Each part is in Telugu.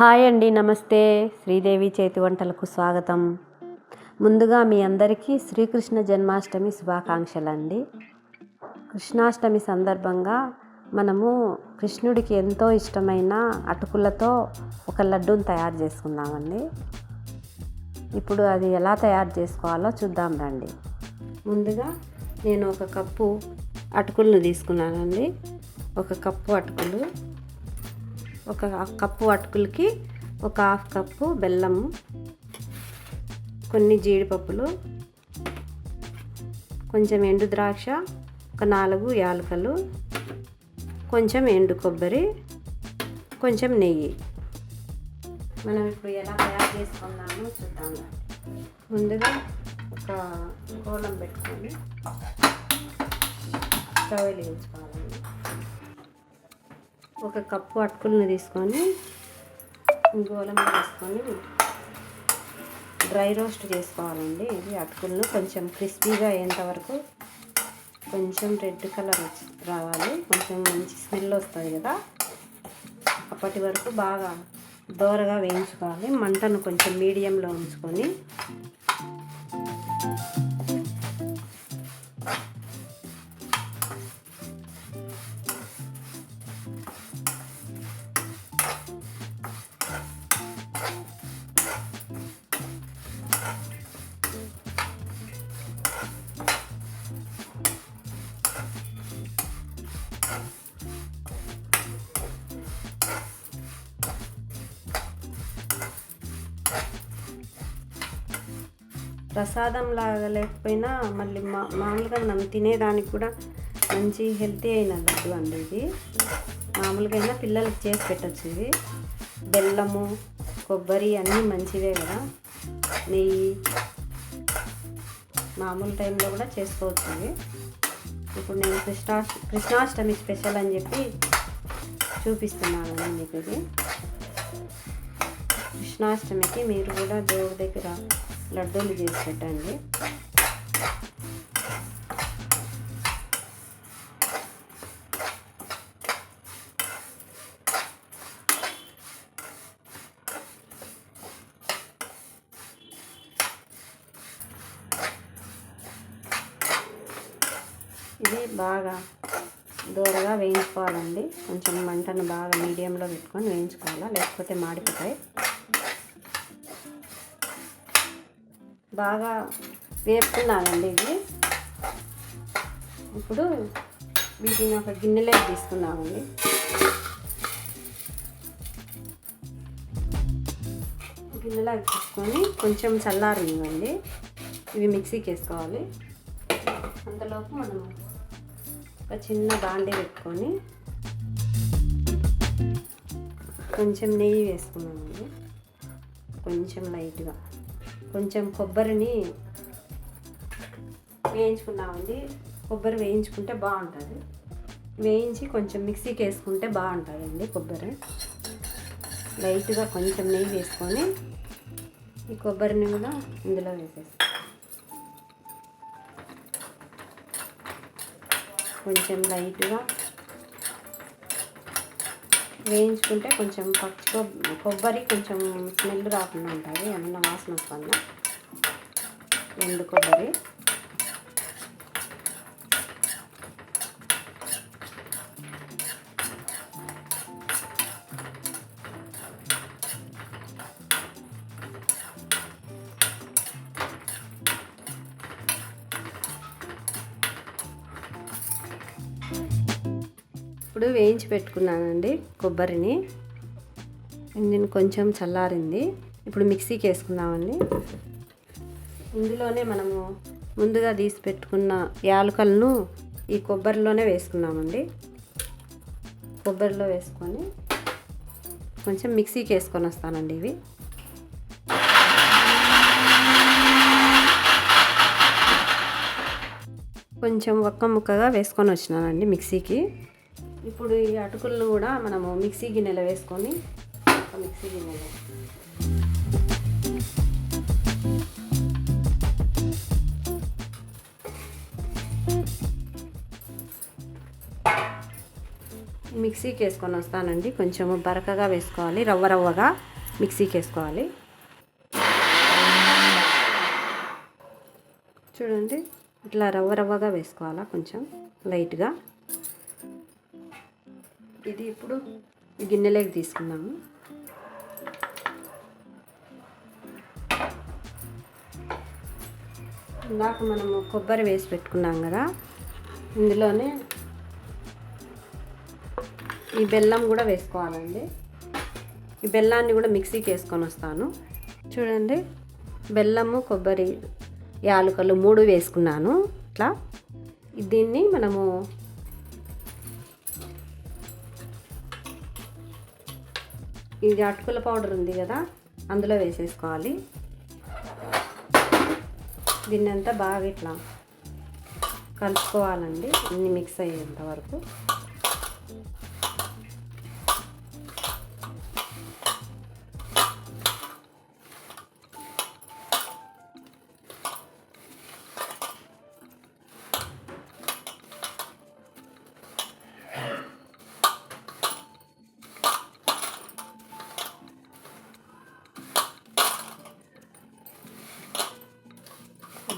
హాయ్ అండి నమస్తే. శ్రీదేవి చేతి వంటలకు స్వాగతం. ముందుగా మీ అందరికీ శ్రీకృష్ణ జన్మాష్టమి శుభాకాంక్షలు అండి కృష్ణాష్టమి సందర్భంగా మనము కృష్ణుడికి ఎంతో ఇష్టమైన అటుకులతో ఒక లడ్డూని తయారు చేసుకుందామండి. ఇప్పుడు అది ఎలా తయారు చేసుకోవాలో చూద్దాం రండి. ముందుగా నేను ఒక కప్పు అటుకులను తీసుకున్నానండి. ఒక కప్పు అటుకులు. ఒక కప్పు అటుకులకి ఒక హాఫ్ కప్పు బెల్లము కొన్ని జీడిపప్పులు కొంచెం ఎండు ద్రాక్ష ఒక నాలుగు యాలకలు కొంచెం ఎండు కొబ్బరి కొంచెం నెయ్యి. మనం ఇప్పుడు ఎలా తయారు చేసుకుందామో చూద్దాము ముందుగా ఒక కోలం పెట్టుకొని స్టవ్ వెలిగించుకోవాలండి ఒక కప్పు అటుకులను తీసుకొని గోలం వేసుకొని డ్రై రోస్ట్ చేసుకోవాలండి. ఇది అటుకులను కొంచెం క్రిస్పీగా అయ్యేంత వరకు కొంచెం రెడ్ కలర్ రావాలి. కొంచెం మంచి స్మెల్ వస్తుంది కదా. అప్పటి వరకు బాగా దోరగా వేయించుకోవాలి. మంటను కొంచెం మీడియంలో ఉంచుకొని ప్రసాదం లాగా లేకపోయినా మళ్ళీ మా మామూలుగా మనం తినేదానికి కూడా మంచి హెల్తీ అయిన లడ్డు అండి ఇది. మామూలుగా అయినా పిల్లలకి చేసి పెట్టచ్చు ఇది. బెల్లము కొబ్బరి అన్నీ మంచివే కదా. నెయ్యి మామూలు టైంలో కూడా చేసుకోవచ్చు ఇవి ఇప్పుడు నేను కృష్ణా కృష్ణాష్టమి స్పెషల్ అని చెప్పి చూపిస్తున్నాను మీకు ఇది. కృష్ణాష్టమికి మీరు కూడా దేవుడి దగ్గర లడ్డూలు చేసి పెట్టండి. ఇది బాగా దూరగా వేయించుకోవాలండి. కొంచెం మంటను బాగా మీడియంలో పెట్టుకొని వేయించుకోవాలా? లేకపోతే మాడిపోతాయి. బాగా వేపుకున్నానండి ఇది. ఇప్పుడు వీటిని ఒక గిన్నెలోకి తీసుకున్నామండి గిన్నెలోకి తీసుకొని కొంచెం చల్లారివ్వండి ఇవి మిక్సీకి వేసుకోవాలి. అంతలోపు మనం ఒక చిన్న బాండీ పెట్టుకొని కొంచెం నెయ్యి వేసుకున్నామండి కొంచెం లైట్గా. కొంచెం కొబ్బరిని వేయించుకున్నామండి. కొబ్బరి వేయించుకుంటే బాగుంటుంది. వేయించి కొంచెం మిక్సీకి వేసుకుంటే బాగుంటుందండి కొబ్బరి. లైట్గా కొంచెం నెయ్యి వేసుకొని ఈ కొబ్బరిని కూడా ఇందులో వేసేస్తాం. కొంచెం లైట్గా వేయించుకుంటే కొంచెం పచ్చి కొబ్బరి కొంచెం స్మెల్ రాకుండా ఉంటుంది ఏమన్నా వాసన వస్తుంది? ఎండు కొబ్బరి. ఇప్పుడు వేయించి పెట్టుకున్నానండి కొబ్బరిని. ఇంజిన్ కొంచెం చల్లారింది. ఇప్పుడు మిక్సీకి వేసుకుందామండి. ఇందులోనే మనము ముందుగా తీసి పెట్టుకున్న యాలకలను ఈ కొబ్బరిలోనే వేసుకున్నామండి కొబ్బరిలో వేసుకొని కొంచెం మిక్సీకి వేసుకొని వస్తానండి ఇవి. కొంచెం ఒక్క ముక్కగా వేసుకొని వచ్చినానండి మిక్సీకి. ఇప్పుడు ఈ అటుకులను కూడా మనము మిక్సీ గిన్నెలో వేసుకొని మిక్సీ గిన్నెలో. మిక్సీకి వేసుకొని వస్తానండి. కొంచెము బరకగా వేసుకోవాలి. రవ్వ రవ్వగా మిక్సీకి వేసుకోవాలి. చూడండి ఇట్లా రవ్వ రవ్వగా వేసుకోవాలా కొంచెం లైట్గా. ఇది ఇప్పుడు గిన్నెలోకి తీసుకుందాము. ఇందాక మనము కొబ్బరి వేసి పెట్టుకున్నాం కదా ఇందులోనే ఈ బెల్లం కూడా వేసుకోవాలండి. ఈ బెల్లాన్ని కూడా మిక్సీకి వేసుకొని వస్తాను. చూడండి బెల్లము కొబ్బరి యాలకులు మూడు వేసుకున్నాను. ఇట్లా. దీన్ని మనము ఇది అటుకుల పౌడర్ ఉంది కదా అందులో వేసేసుకోవాలి. దీన్ని అంతా బాగా ఇట్లా కలుపుకోవాలండి అన్ని మిక్స్ అయ్యేంత వరకు.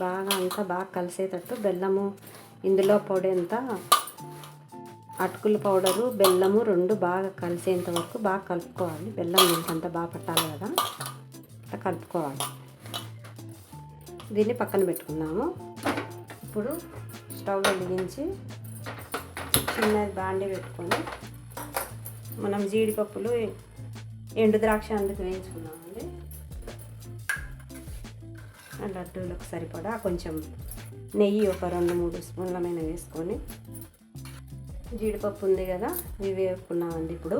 బాగా అంతా బాగా కలిసేటట్టు బెల్లము ఇందులో పొడి అంతా అటుకుల పౌడరు బెల్లము రెండు బాగా కలిసేంత వరకు బాగా కలుపుకోవాలి. బెల్లం ఇంకంతా బాగా పట్టాలి కదా. అట్లా కలుపుకోవాలి. దీన్ని పక్కన పెట్టుకున్నాము. ఇప్పుడు స్టవ్ వెలిగించి చిన్నది బాండి పెట్టుకొని మనం జీడిపప్పులు ఎండు ద్రాక్ష అందుకు వేయించుకున్నాము. లడ్డూలకు సరిపడా కొంచెం నెయ్యి ఒక రెండు మూడు స్పూన్లమైన వేసుకొని జీడిపప్పు ఉంది కదా ఇవి వేసుకున్నామండి ఇప్పుడు.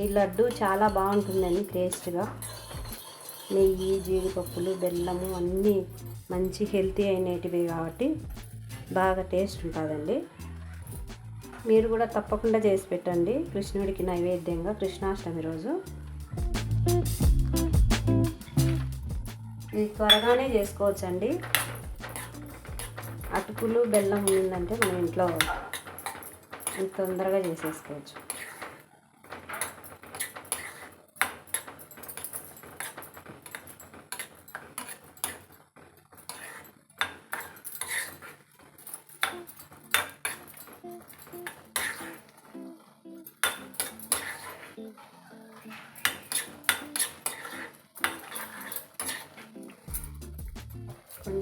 ఈ లడ్డు చాలా బాగుంటుందండి టేస్ట్గా. నెయ్యి జీడిపప్పులు బెల్లము అన్నీ మంచి హెల్తీ అయినటివి కాబట్టి బాగా టేస్ట్ ఉంటుందండి. మీరు కూడా తప్పకుండా చేసి పెట్టండి. కృష్ణుడికి నైవేద్యంగా కృష్ణాష్టమి రోజు. ఇది త్వరగానే చేసుకోవచ్చండి. అటుకులు బెల్లం ఉందంటే మనం ఇంట్లో తొందరగా చేసేసుకోవచ్చు.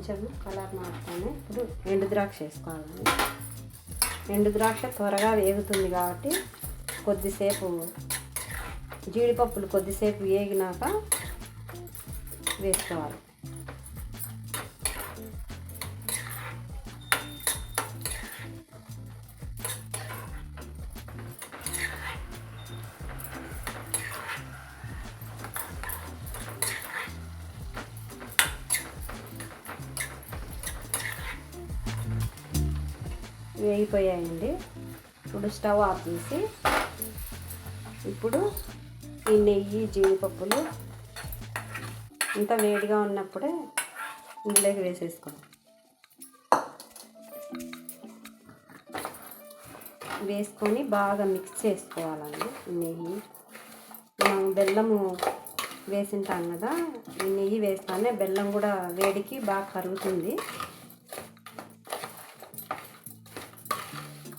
కొంచెం కలర్ మారుతాను. ఇప్పుడు ఎండు ద్రాక్ష వేసుకోవాలి. ఎండు ద్రాక్ష త్వరగా వేగుతుంది కాబట్టి కొద్దిసేపు జీడిపప్పులు కొద్దిసేపు వేగినాక వేసుకోవాలి. వేగిపోయాయండి. ఇప్పుడు స్టవ్ ఆఫ్ చేసి ఇప్పుడు ఈ నెయ్యి జీడిపప్పులు ఇంత వేడిగా ఉన్నప్పుడే ఇందులోకి వేసేసుకోండి వేసుకొని బాగా మిక్స్ చేసుకోవాలండి ఈ నెయ్యి. మనం బెల్లము వేసింటాం కదా ఈ నెయ్యి వేస్తానే బెల్లం కూడా వేడికి బాగా కరుగుతుంది.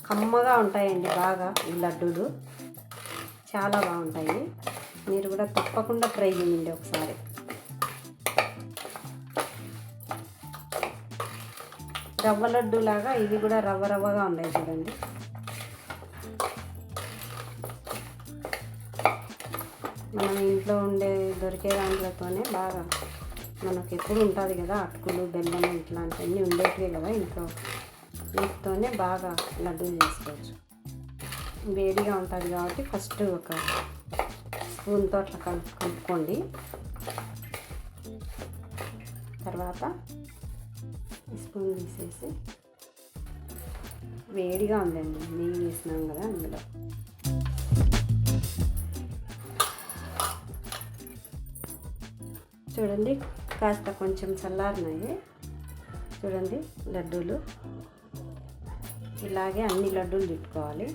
కమ్మగా ఉంటాయండి బాగా ఈ లడ్డూలు. చాలా బాగుంటాయి. మీరు కూడా తప్పకుండా ట్రై చేయండి ఒకసారి. రవ్వ లడ్డు లాగా ఇవి కూడా రవ్వ రవ్వగా ఉన్నాయి చూడండి. మనం ఇంట్లో ఉండే దొరికే దాంట్లతోనే బాగా మనకు ఎప్పుడు ఉంటుంది కదా అటుకులు బెల్లం ఇట్లాంటివన్నీ ఉండేటివే కదా ఇంట్లో. వీటితోనే బాగా లడ్డూలు చేసుకోవచ్చు. వేడిగా ఉంటుంది కాబట్టి ఫస్ట్ ఒక స్పూన్తో అట్లా కలుపు కలుపుకోండి. తర్వాత స్పూన్ తీసేసి వేడిగా ఉందండి. నెయ్యి వేసినాం కదా అందులో. చూడండి కాస్త కొంచెం చల్లారినాయి. చూడండి లడ్డూలు. ఇలాగే అన్ని లడ్డూలు చుట్టుకోవాలి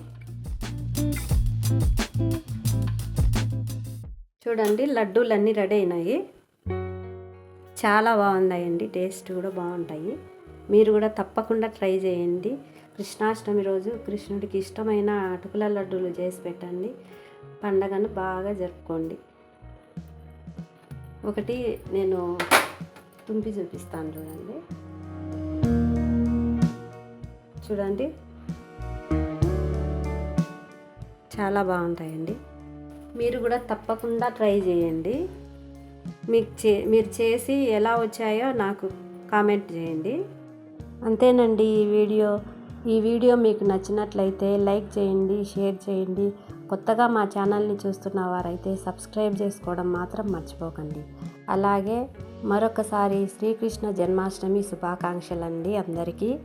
చూడండి లడ్డూలు అన్నీ రెడీ అయినాయి. చాలా బాగున్నాయండి టేస్ట్ కూడా బాగుంటాయి. మీరు కూడా తప్పకుండా ట్రై చేయండి. కృష్ణాష్టమి రోజు కృష్ణుడికి ఇష్టమైన అటుకుల లడ్డూలు చేసి పెట్టండి. పండగను బాగా జరుపుకోండి. ఒకటి నేను తుంపి చూపిస్తాను చూడండి. చూడండి. చాలా బాగుంటాయండి. మీరు కూడా తప్పకుండా ట్రై చేయండి. మీకు చే మీరు చేసి ఎలా వచ్చాయో నాకు కామెంట్ చేయండి. అంతేనండి ఈ వీడియో. ఈ వీడియో మీకు నచ్చినట్లయితే లైక్ చేయండి షేర్ చేయండి. కొత్తగా మా ఛానల్ని చూస్తున్న వారైతే సబ్స్క్రైబ్ చేసుకోవడం మాత్రం మర్చిపోకండి. అలాగే మరొకసారి శ్రీకృష్ణ జన్మాష్టమి శుభాకాంక్షలండి అందరికీ.